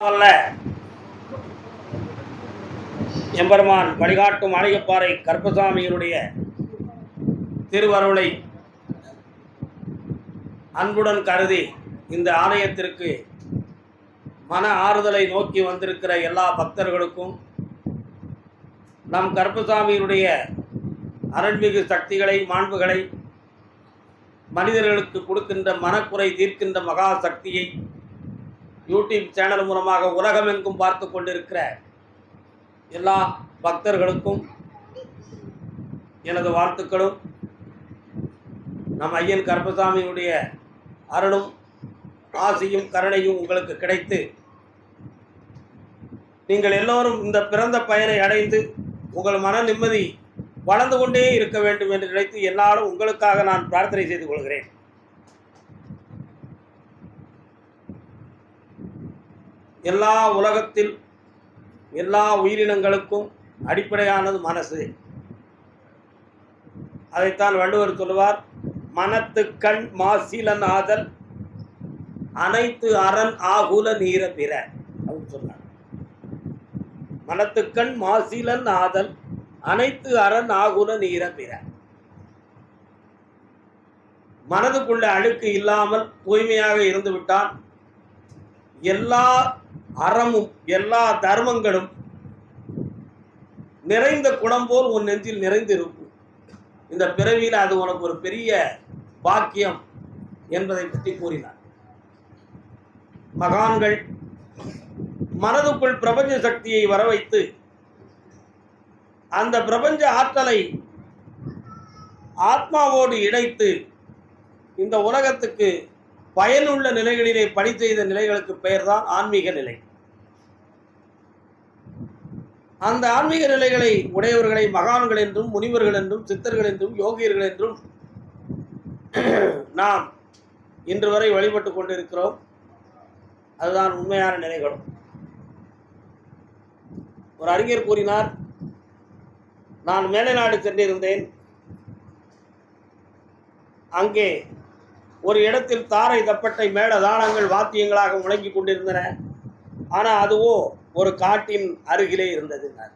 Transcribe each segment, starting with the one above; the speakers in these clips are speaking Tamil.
அல்ல. எம்பெருமான் வழிகாட்டும் அழகப்பாறை கருப்பசாமியினுடைய திருவருளை அன்புடன் கருதி இந்த ஆலயத்திற்கு மன ஆறுதலை நோக்கி வந்திருக்கிற எல்லா பக்தர்களுக்கும் நம் கருப்பசாமியினுடைய அருள்மிகு சக்திகளை மாண்புகளை மனிதர்களுக்கு கொடுக்கின்ற மனக்குறை தீர்க்கின்ற மகா சக்தியை யூடியூப் சேனல் மூலமாக உலகமெங்கும் பார்த்து கொண்டிருக்கிற எல்லா பக்தர்களுக்கும் எனது வாழ்த்துக்களும். நம் ஐயன் கருப்பசாமியுடைய அருளும் ஆசியும் கருணையும் உங்களுக்கு கிடைத்து நீங்கள் எல்லோரும் இந்த பிறந்த பயனை அடைந்து உங்கள் மன நிம்மதி வளர்ந்து கொண்டே இருக்க வேண்டும் என்று நினைத்து என்னாலும் உங்களுக்காக நான் பிரார்த்தனை செய்து கொள்கிறேன். எல்லா உலகத்தில் எல்லா உயிரினங்களுக்கும் அடிப்படையானது மனசு. அதைத்தான் வள்ளுவர் சொல்லுவார் மனத்து கண் மாசிலன் ஆதல் அனைத்து அரண் ஆகுல நீர பிற அப்படின்னு சொன்னார் மனத்துக்கண் மாசிலன் ஆதல் அனைத்து அரண் ஆகுல நீர பிற மனதுக்குள்ள அழுக்கு இல்லாமல் தூய்மையாக இருந்துவிட்டால் எல்லா அறமும் எல்லா தர்மங்களும் நிறைந்த குடம் போல் உன் நெஞ்சில் நிறைந்திருக்கும். இந்த பிறவியில் அது உனக்கு ஒரு பெரிய பாக்கியம் என்பதை பற்றி கூறினார். மகான்கள் மனதுக்குள் பிரபஞ்ச சக்தியை வர வைத்து அந்த பிரபஞ்ச ஆற்றலை ஆத்மாவோடு இணைத்து இந்த உலகத்துக்கு பயனுள்ள நிலைகளிலே பணி செய்த நிலைகளுக்கு பெயர்தான் ஆன்மீக நிலை. அந்த ஆன்மீக நிலைகளை உடையவர்களை மகான்கள் என்றும் முனிவர்கள் என்றும் சித்தர்கள் என்றும் யோகியர்கள் என்றும் நாம் இன்று வரை வழிபட்டு கொண்டிருக்கிறோம். அதுதான் உண்மையான நிலைகளும் ஒரு அறிஞர் கூறினார் நான் மேலை நாடு சென்றிருந்தேன். அங்கே ஒரு இடத்தில் தாரை தப்பட்டை மேட தானங்கள் வாத்தியங்களாக முழங்கிக் கொண்டிருந்தன. ஆனால் அதுவோ ஒரு காட்டின் அருகிலே இருந்ததுன்னார்.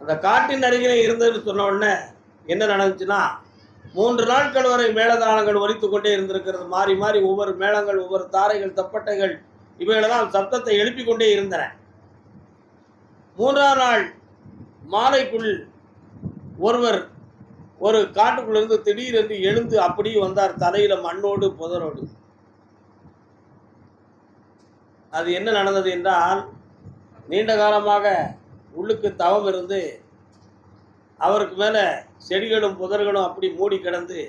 அந்த காட்டின் அருகிலே இருந்ததுன்னு சொன்ன உடனே என்ன நடந்துச்சுன்னா மூன்று நாட்கள் வரை மேளதானங்கள் ஒலித்து கொண்டே இருந்திருக்கிறது. மாறி மாறி ஒவ்வொரு மேளங்கள் ஒவ்வொரு தாரைகள் தப்பட்டைகள் இவைகளெல்லாம் சத்தத்தை எழுப்பிக் கொண்டே இருந்தன. மூன்றாம் நாள் மாலைக்குள் ஒருவர் ஒரு காட்டுக்குள்ளிருந்து திடீரென்று எழுந்து அப்படியே வந்தார் தலையில மண்ணோடு புதரோடு. அது என்ன நடந்தது என்றால் நீண்ட காலமாக உள்ளுக்கு தவம் இருந்து அவருக்கு மேலே செடிகளும் புதர்களும் அப்படி மூடி கிடந்து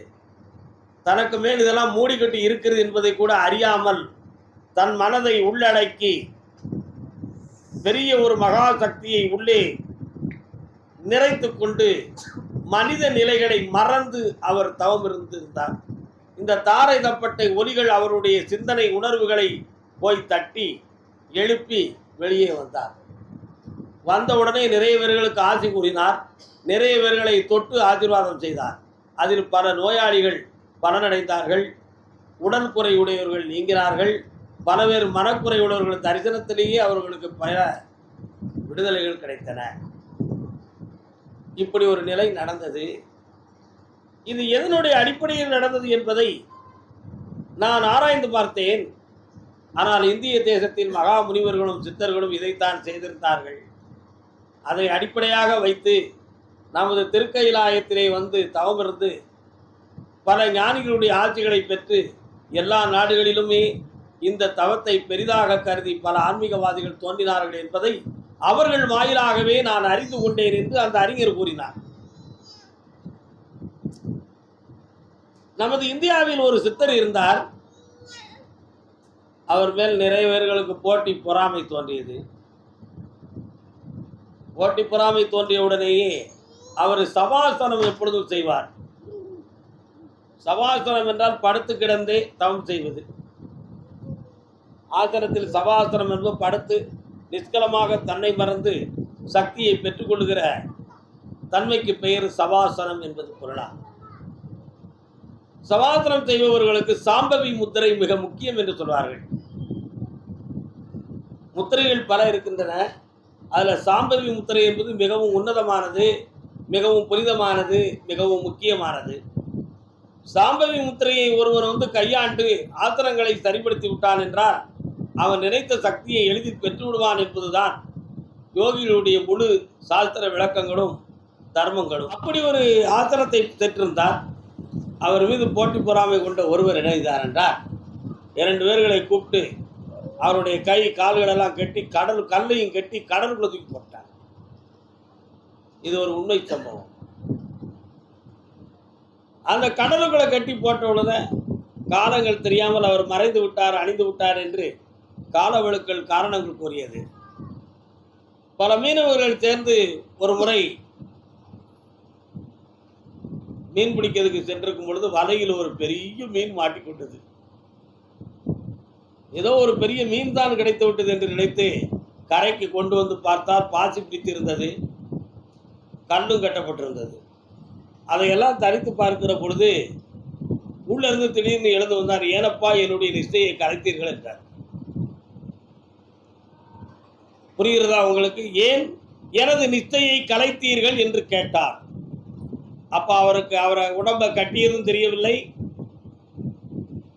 தனக்கு மேல் இதெல்லாம் மூடிக்கட்டி இருக்கிறது என்பதை கூட அறியாமல் தன் மனதை உள்ளடக்கி பெரிய ஒரு மகா சக்தியை உள்ளே நிறைத்து கொண்டு மனித நிலைகளை மறந்து அவர் தவம் இருந்திருந்தார். இந்த தாரை தப்பட்டை ஒலிகள் அவருடைய சிந்தனை உணர்வுகளை போய் தட்டி எழுப்பி வெளியே வந்தார். வந்தவுடனே நிறைய பேர்களுக்கு ஆசி கூறினார். நிறைய பேர்களை தொட்டு ஆசீர்வாதம் செய்தார். அதில் பல நோயாளிகள் பலனடைந்தார்கள். உடன்குறையுடையவர்கள் நீங்கினார்கள் பல பேர் மனக்குறையுடையவர்கள் தரிசனத்திலேயே அவர்களுக்கு பல விடுதலைகள் கிடைத்தன. இப்படி ஒரு நிலை நடந்தது. இது எதனுடைய அடிப்படையில் நடந்தது என்பதை நான் ஆராய்ந்து பார்த்தேன். ஆனால் இந்திய தேசத்தில் மகா முனிவர்களும் சித்தர்களும் இதைத்தான் செய்திருந்தார்கள். அதை அடிப்படையாக வைத்து நமது திருக்கைலாயத்திலே வந்து தவமிருந்து பல ஞானிகளுடைய ஆட்சிகளை பெற்று எல்லா நாடுகளிலுமே இந்த தவத்தை பெரிதாக கருதி பல ஆன்மீகவாதிகள் தோன்றினார்கள் என்பதை அவர்கள் வாயிலாகவே நான் அறிந்து கொண்டேன் என்று அந்த அறிஞர் கூறினார். நமது இந்தியாவில் ஒரு சித்தர் இருந்தார். அவர் மேல் நிறைய பேர்களுக்கு போட்டி பொறாமை தோன்றியது. போட்டி பொறாமை தோன்றிய உடனேயே அவர் சபாசனம் எப்பொழுதும் செய்வார். சபாசனம் என்றால் படுத்து கிடந்தே தவம் செய்வது. ஆசனத்தில் சபாசனம் என்பது படுத்து நிஷ்கலமாக தன்னை மறந்து சக்தியை பெற்றுக்கொள்கிற தன்மைக்கு பெயர் சபாசனம் என்பது பொருளா? சவாசனம் செய்பவர்களுக்கு சாம்பவி முத்திரை மிக முக்கியம் என்று சொல்வார்கள். முத்திரைகள் பல இருக்கின்றன. அதில் சாம்பவி முத்திரை என்பது மிகவும் உன்னதமானது மிகவும் புனிதமானது மிகவும் முக்கியமானது. சாம்பவி முத்திரையை ஒருவர் வந்து கையாண்டு ஆத்திரங்களை சரிப்படுத்தி விட்டான் என்றால் அவன் நினைத்த சக்தியை எளிதில் பெற்று விடுவான் என்பதுதான் யோகிகளுடைய முழு சாஸ்திர விளக்கங்களும் தர்மங்களும். அப்படி ஒரு ஆத்திரத்தை பெற்றிருந்தார் அவர் மீது போட்டி பொறாமை கொண்ட ஒருவர் இணைந்தார் என்றார் இரண்டு பேர்களை கூப்பிட்டு அவருடைய கை கால்களெல்லாம் கட்டி கடல் கல்லையும் கட்டி கடலுக்குள்ள தூக்கி போட்டார் இது ஒரு உண்மை சம்பவம். அந்த கடலுக்குள்ள கட்டி போட்ட உடனே காலங்கள் தெரியாமல் அவர் மறைந்து விட்டார் அணிந்து விட்டார் என்று காலவழுக்கள் காரணங்கள் கூறியது. பல மீனவர்கள் சேர்ந்து ஒரு முறை மீன் பிடிக்கிறதுக்கு சென்றிருக்கும் பொழுது வலையில் ஒரு பெரிய மீன் மாட்டிக்கொண்டது ஏதோ ஒரு பெரிய மீன் தான் கிடைத்து விட்டது என்று நினைத்து கரைக்கு கொண்டு வந்து பார்த்தால் பாசி பிடித்திருந்தது கண்ணும் கட்டப்பட்டிருந்தது. அதையெல்லாம் தரித்து பார்க்கிற பொழுது உள்ளிருந்து திடீர்னு எழுந்து வந்தார் ஏனப்பா என்னுடைய நிஷ்டையை கலைத்தீர்கள் என்றார். புரிகிறதா உங்களுக்கு? ஏன் எனது நிஷ்டையை கலைத்தீர்கள் என்று கேட்டார். அப்ப அவருக்கு அவரை உடம்பை கட்டியதும் தெரியவில்லை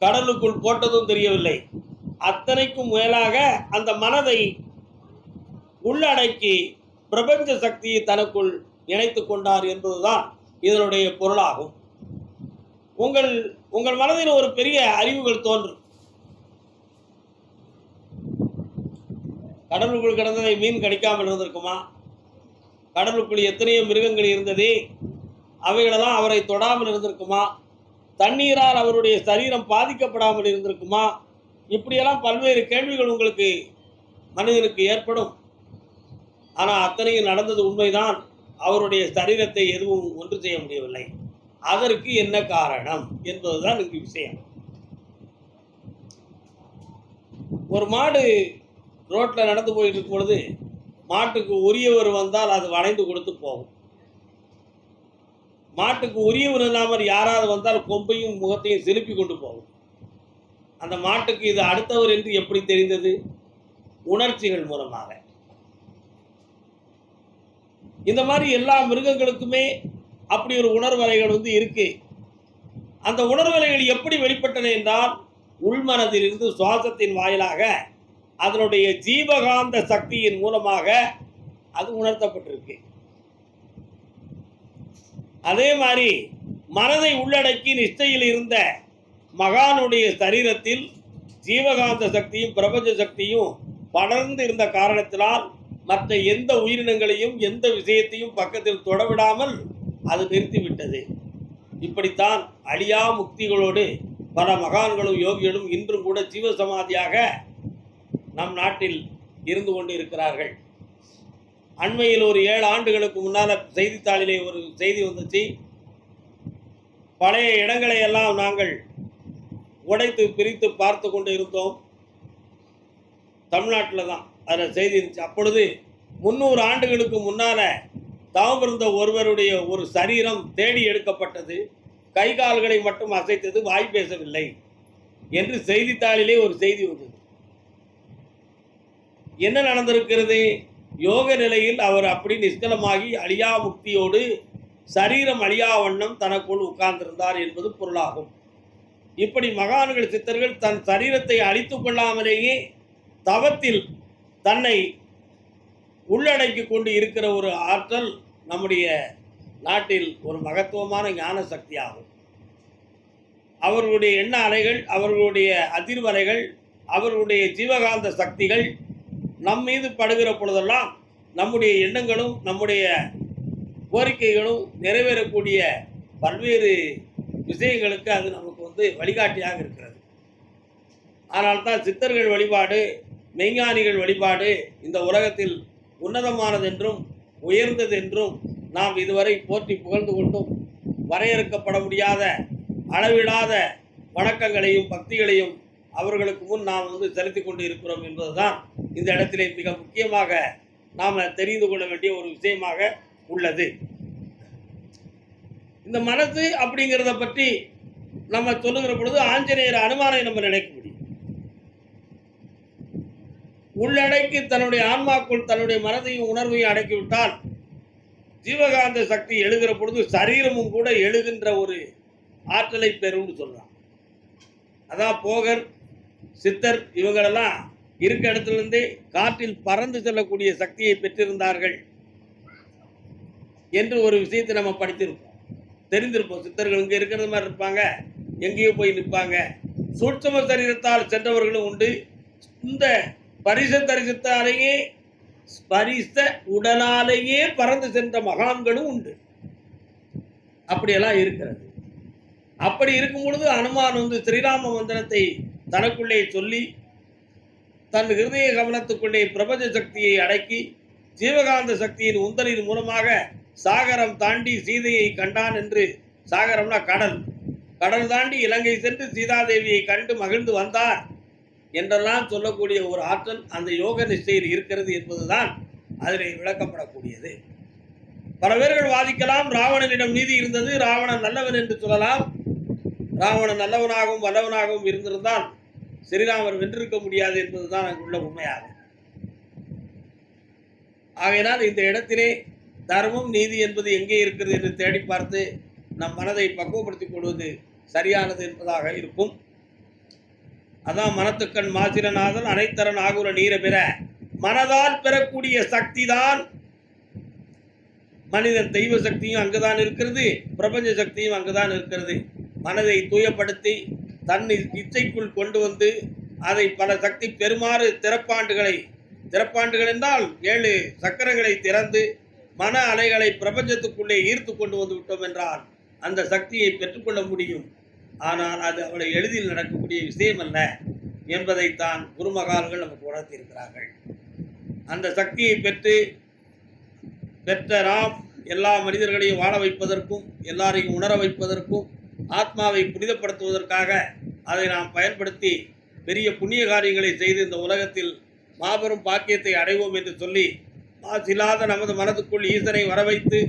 கடலுக்குள் போட்டதும் தெரியவில்லை. அத்தனைக்கும் மேலாக அந்த மனதை உள்ளடக்கி பிரபஞ்ச சக்தியை தனக்குள் இணைத்து கொண்டார் என்பதுதான் இதனுடைய பொருளாகும். உங்கள் உங்கள் மனதில் ஒரு பெரிய அறிவுகள் தோன்றும். கடலுக்குள் கிடந்ததை மீன் கடிக்காமல் இருந்திருக்குமா? கடலுக்குள் எத்தனையோ மிருகங்கள் இருந்தது அவைகளெல்லாம் அவரை தொடாமல் இருந்திருக்குமா? தண்ணீரால் அவருடைய சரீரம் பாதிக்கப்படாமல் இருந்திருக்குமா? இப்படியெல்லாம் பல்வேறு கேள்விகள் உங்களுக்கு மனிதனுக்கு ஏற்படும். ஆனால் அத்தனையும் நடந்தது உண்மைதான். அவருடைய சரீரத்தை எதுவும் ஒன்று செய்ய முடியவில்லை. அதற்கு என்ன காரணம் என்பதுதான் இங்கு விஷயம். ஒரு மாடு ரோட்டில் நடந்து போயிட்டு இருக்கும் பொழுது மாட்டுக்கு உரியவர் வந்தால் அது வளைந்து கொடுத்து போகும். மாட்டுக்கு உரியவர் இல்லாமல் யாராவது வந்தால் கொம்பையும் முகத்தையும் செலுப்பி கொண்டு போகும். அந்த மாட்டுக்கு இது அடுத்தவர் என்று எப்படி தெரிந்தது? உணர்ச்சிகள் மூலமாக. இந்த மாதிரி எல்லா மிருகங்களுக்குமே அப்படி ஒரு உணர்வலைகள் வந்து இருக்கு. அந்த உணர்வலைகள் எப்படி வெளிப்பட்டன என்றால் உள்மனதிலிருந்து சுவாசத்தின் வாயிலாக அதனுடைய ஜீவகாந்த சக்தியின் மூலமாக அது உணர்த்தப்பட்டிருக்கு. அதே மாதிரி மனதை உள்ளடக்கி நிஷ்டையில் இருந்த மகானுடைய சரீரத்தில் ஜீவகாந்த சக்தியும் பிரபஞ்ச சக்தியும் படர்ந்து இருந்த காரணத்தினால் மற்ற எந்த உயிரினங்களையும் எந்த விஷயத்தையும் பக்கத்தில் தொடவிடாமல் அது நிறுத்திவிட்டது. இப்படித்தான் அழியா முக்திகளோடு பல மகான்களும் யோகிகளும் இன்றும் கூட ஜீவசமாதியாக நம் நாட்டில் இருந்து கொண்டு இருக்கிறார்கள் அண்மையில் ஒரு ஏழு ஆண்டுகளுக்கு முன்னால் செய்தித்தாளிலே ஒரு செய்தி வந்துச்சு. பழைய இடங்களை எல்லாம் நாங்கள் உடைத்து பிரித்து பார்த்து கொண்டு இருந்தோம். தமிழ்நாட்டில் தான் அதில் செய்தி இருந்துச்சு. அப்பொழுது முந்நூறு ஆண்டுகளுக்கு முன்னால் தவம் இருந்த ஒருவருடைய ஒரு சரீரம் தேடி எடுக்கப்பட்டது. கை கால்களை மட்டும் அசைத்தது வாய் பேசவில்லை என்று செய்தித்தாளிலே ஒரு செய்தி வந்தது. என்ன நடந்திருக்கிறது? யோக நிலையில் அவர் அப்படி நிஷ்கலமாகி அழியா முக்தியோடு சரீரம் அழியா வண்ணம் தனக்குள் உட்கார்ந்திருந்தார் என்பது பொருளாகும். இப்படி மகான்கள் சித்தர்கள் தன் சரீரத்தை அழித்து கொள்ளாமலேயே தவத்தில் தன்னை உள்ளடக்கி கொண்டு இருக்கிற ஒரு ஆற்றல் நம்முடைய நாட்டில் ஒரு மகத்துவமான ஞான சக்தியாகும். அவர்களுடைய எண்ண அலைகள் அவர்களுடைய அதிர்வலைகள் அவர்களுடைய ஜீவகாந்த சக்திகள் நம் மீது படுகிற பொழுதெல்லாம் நம்முடைய எண்ணங்களும் நம்முடைய கோரிக்கைகளும் நிறைவேறக்கூடிய பல்வேறு விஷயங்களுக்கு அது நமக்கு வந்து வழிகாட்டியாக இருக்கிறது. ஆனால் தான் சித்தர்கள் வழிபாடு மெய்ஞானிகள் வழிபாடு இந்த உலகத்தில் உன்னதமானதென்றும் உயர்ந்ததென்றும் நாம் இதுவரை போற்றி புகழ்ந்து கொண்டும். வரையறுக்கப்பட முடியாத அளவிடாத வணக்கங்களையும் பக்திகளையும் அவர்களுக்கு முன் நாம் வந்து செலுத்தி கொண்டு இருக்கிறோம் என்பதுதான் இந்த இடத்திலே மிக முக்கியமாக நாம் தெரிந்து கொள்ள வேண்டிய ஒரு விஷயமாக உள்ளது. இந்த மனசு அப்படிங்கிறத பற்றி நம்ம சொல்லுகிற பொழுது ஆஞ்சநேயர் அனுமானை நம்ம நினைக்க முடியும். உள்ளடக்கி தன்னுடைய ஆன்மாக்குள் தன்னுடைய மனதையும் உணர்வையும் அடக்கிவிட்டால் ஜீவகாந்த சக்தி எழுகிற பொழுது சரீரமும் கூட எழுகின்ற ஒரு ஆற்றலை பெறும்னு சொல்றான் அதான் போகர் சித்தர் இவங்களெல்லாம் இருக்க இடத்துலேருந்தே காற்றில் பறந்து செல்லக்கூடிய சக்தியை பெற்றிருந்தார்கள் என்று ஒரு விஷயத்தை நம்ம படித்திருப்போம். தெரிந்திருப்போம். சித்தர்கள் இங்கே இருக்கிறது மாதிரி இருப்பாங்க. எங்கேயோ போய் நிற்பாங்க. சூட்சம சரீரத்தால் சென்றவர்களும் உண்டு. இந்த பரிச தரிசத்தாலேயே ஸ்பரிச உடலாலேயே பறந்து சென்ற மகான்களும் உண்டு. அப்படியெல்லாம் இருக்கிறது. அப்படி இருக்கும் பொழுது அனுமான் வந்து ஸ்ரீராம மந்திரத்தை தனக்குள்ளே சொல்லி தன் ஹிருதய கவனத்துக்குள்ளே பிரபஞ்ச சக்தியை அடக்கி ஜீவகாந்த சக்தியின் உந்தலின் மூலமாக சாகரம் தாண்டி சீதையை கண்டான் என்று சாகரம்னா கடல். கடல் தாண்டி இலங்கை சென்று சீதாதேவியை கண்டு மகிழ்ந்து வந்தார் என்றெல்லாம் சொல்லக்கூடிய ஒரு ஆற்றல் அந்த யோக நிஷ்டையில் இருக்கிறது என்பதுதான் அதில் விளக்கப்படக்கூடியது. பல பேர்கள் வாதிக்கலாம் ராவணனிடம் நீதி இருந்தது ராவணன் நல்லவன் என்று சொல்லலாம். ராவணன் நல்லவனாகவும் வல்லவனாகவும் இருந்திருந்தால் ஸ்ரீராமர் வென்றிருக்க முடியாது என்பதுதான் அங்குள்ள உண்மையாகும். ஆகையினால் இந்த இடத்திலே தர்மம் நீதி என்பது எங்கே இருக்கிறது என்று தேடி பார்த்து நம் மனதை பக்குவப்படுத்திக் கொள்வது சரியானது என்பதாக இருக்கும். அதான் மனத்துக்கண் மாசிரநாதன் அனைத்தரன் ஆகுல நீரை பெற. மனதால் பெறக்கூடிய சக்தி தான் மனிதன். தெய்வ சக்தியும் அங்குதான் இருக்கிறது பிரபஞ்ச சக்தியும் அங்குதான் இருக்கிறது. மனதை தூயப்படுத்தி தன் இச்சைக்குள் கொண்டு வந்து அதை பல சக்தி பெருமாறு திறப்பாண்டுகளை திறப்பாண்டுகள் என்றால் ஏழு சக்கரங்களை திறந்து மன அலைகளை பிரபஞ்சத்துக்குள்ளே ஈர்த்து கொண்டு வந்து விட்டோம் என்றால் அந்த சக்தியை பெற்றுக்கொள்ள முடியும். ஆனால் அது அவளை எளிதில் நடக்கக்கூடிய விஷயம் அல்ல என்பதைத்தான் குருமகால்கள் நமக்கு உணர்த்தியிருக்கிறார்கள். அந்த சக்தியை பெற்று பெற்ற நாம் எல்லா மனிதர்களையும் வாழ வைப்பதற்கும் எல்லாரையும் உணர வைப்பதற்கும் ஆத்மாவை புனிதப்படுத்துவதற்காக அதை நாம் பயன்படுத்தி பெரிய புண்ணிய காரியங்களை செய்து இந்த உலகத்தில் மாபெரும் பாக்கியத்தை அடைவோம் என்று சொல்லி மாசில்லாத நமது மனதுக்குள் ஈசனை வரவைத்து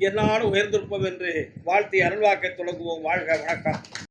என்னாலும் உயர்ந்திருப்போம் என்று வாழ்த்தி அருள்வாக்க தொடங்குவோம். வாழ்க வணக்கம்.